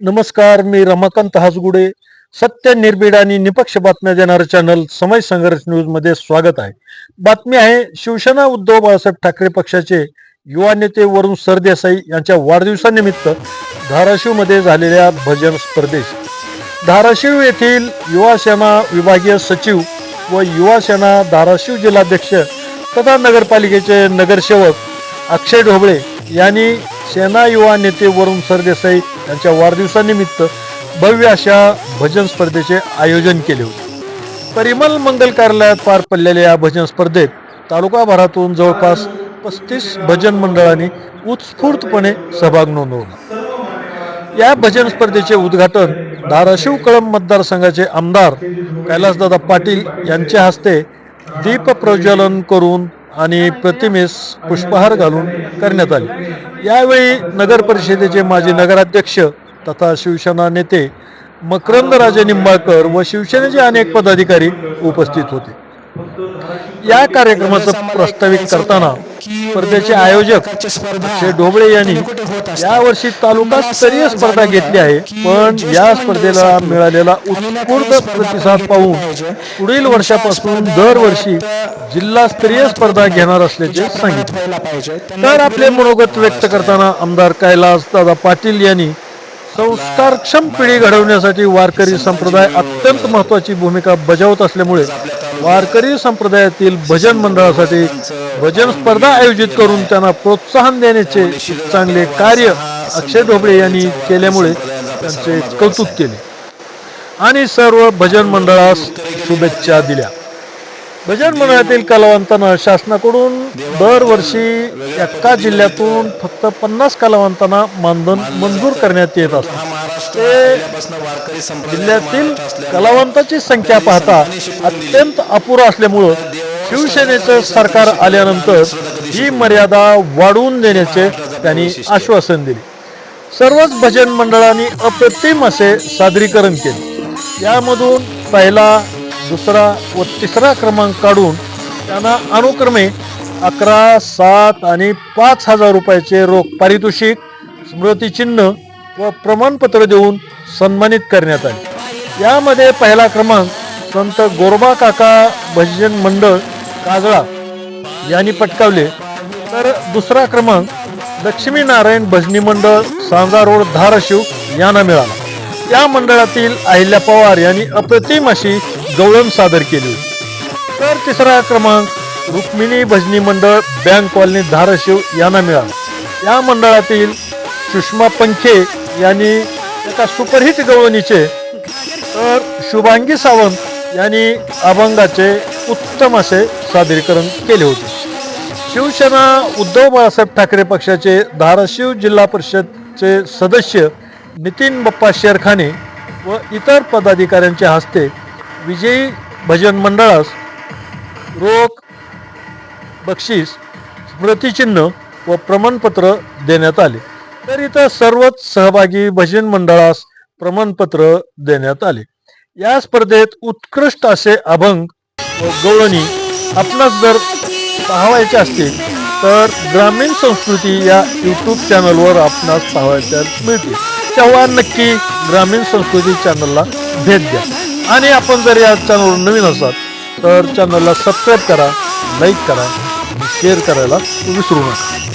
नमस्कार मी रमाकांत हासगुडे सत्य निर्भीड आणि निपक्ष बातम्या देणारं चॅनल समय संघर्ष न्यूजमध्ये स्वागत आहे. बातमी आहे शिवसेना उद्धव बाळासाहेब ठाकरे पक्षाचे युवा नेते वरुण सरदेसाई यांच्या वाढदिवसानिमित्त धाराशिवमध्ये झालेल्या भजन स्पर्धेत धाराशिव येथील युवा सेना विभागीय सचिव व युवा सेना धाराशिव जिल्हाध्यक्ष तथा नगरपालिकेचे नगरसेवक अक्षय ढोबळे यांनी सेना युवा नेते वरुण सरदेसाई यांच्या वाढदिवसानिमित्त भव्य अशा भजन स्पर्धेचे आयोजन केले होते. परिमल मंगल कार्यालयात पार पडलेल्या या भजन स्पर्धेत तालुकाभरातून जवळपास पस्तीस भजन मंडळांनी उत्स्फूर्तपणे सहभाग नोंदवला. या भजन स्पर्धेचे उद्घाटन धाराशिव कळंब मतदारसंघाचे आमदार कैलासदादा पाटील यांच्या हस्ते दीप प्रज्वलन करून आणि प्रतिमेस पुष्पहार घालून करण्यात आले. यावेळी नगर परिषदेचे माजी नगराध्यक्ष तथा शिवसेना नेते मकरंद राजे निंबाळकर व शिवसेनेचे अनेक पदाधिकारी उपस्थित होते. या कार्यक्रमाचं प्रस्तावित करताना स्पर्धेचे आयोजक अक्षय ढोबळे यांनी यावर्षी तालुका स्तरीय स्पर्धा घेतली आहे. पण या स्पर्धेला मिळालेला उत्स्फूर्त प्रतिसाद पाहून पुढील वर्षापासून दरवर्षी जिल्हास्तरीय स्पर्धा घेणार असल्याचे सांगितले. तर आपले मनोगत व्यक्त करताना आमदार कैलास दादा पाटील यांनी संस्कारक्षम पिढी घडवण्यासाठी वारकरी संप्रदाय अत्यंत महत्वाची भूमिका बजावत असल्यामुळे वारकरी संप्रदायातील भजन मंडळासाठी भजन स्पर्धा आयोजित करून त्यांना प्रोत्साहन देण्याचे चांगले कार्य अक्षय ढोबळे यांनी केल्यामुळे त्यांचे कौतुक केले. आणि सर्व भजन मंडळास शुभेच्छा दिल्या. भजन मंडळातील कलावंतांना शासनाकडून दरवर्षी एका जिल्ह्यातून फक्त पन्नास कलावंतांना मानधन मंजूर करण्यात येत असते. ते जिल्ह्यातील कलावंताची संख्या पाहता अत्यंत अपुरा असल्यामुळं शिवसेनेचं सरकार आल्यानंतर ही मर्यादा वाढवून देण्याचे त्यांनी आश्वासन दिले. सर्वच भजन मंडळांनी अप्रतिम असे सादरीकरण केले. यामधून पहिला दुसरा व तिसरा क्रमांक काढून त्यांना अनुक्रमे अकरा सात आणि पाच हजार रुपयाचे रोख पारितोषिक स्मृतिचिन्ह व प्रमाणपत्र देऊन सन्मानित करण्यात आले. यामध्ये पहिला क्रमांक संत गोरबा काका भजन मंडळ काजळा यांनी पटकावले. तर दुसरा क्रमांक लक्ष्मीनारायण भजनी मंडळ सांजा रोड धाराशिव यांना मिळाला. या मंडळातील अहिल्या पवार यांनी अप्रतिम अशी गवळण सादर केली. तर तिसरा क्रमांक रुक्मिणी भजनी मंडळ बँक कॉलनी धाराशिव यांना मिळाला. या मंडळातील सुषमा पंखे यांनी एका सुपरहिट गवळणीचे तर शुभांगी सावंत यांनी अभंगाचे उत्तम असे सादरीकरण केले होते. शिवसेना उद्धव बाळासाहेब ठाकरे पक्षाचे धाराशिव जिल्हा परिषदचे सदस्य नितीन बप्पा शेरखाने व इतर पदाधिकाऱ्यांच्या हस्ते विजयी भजन मंडळास रोख बक्षीस स्मृतिचिन्ह व प्रमाणपत्र देण्यात आले. तर इथं सर्वच सहभागी भजन मंडळास प्रमाणपत्र देण्यात आले. या स्पर्धेत उत्कृष्ट असे अभंग व गवळणी आपणास जर पाहावायचे असतील तर ग्रामीण संस्कृती या यूट्यूब चॅनलवर आपणास पाहायच्या मिळतील. तेव्हा नक्की ग्रामीण संस्कृती चॅनलला भेट द्या. आणि आपण जर या चॅनलवर नवीन असाल तर चॅनलला सबस्क्राईब करा लाईक करा शेअर करायला विसरू नका.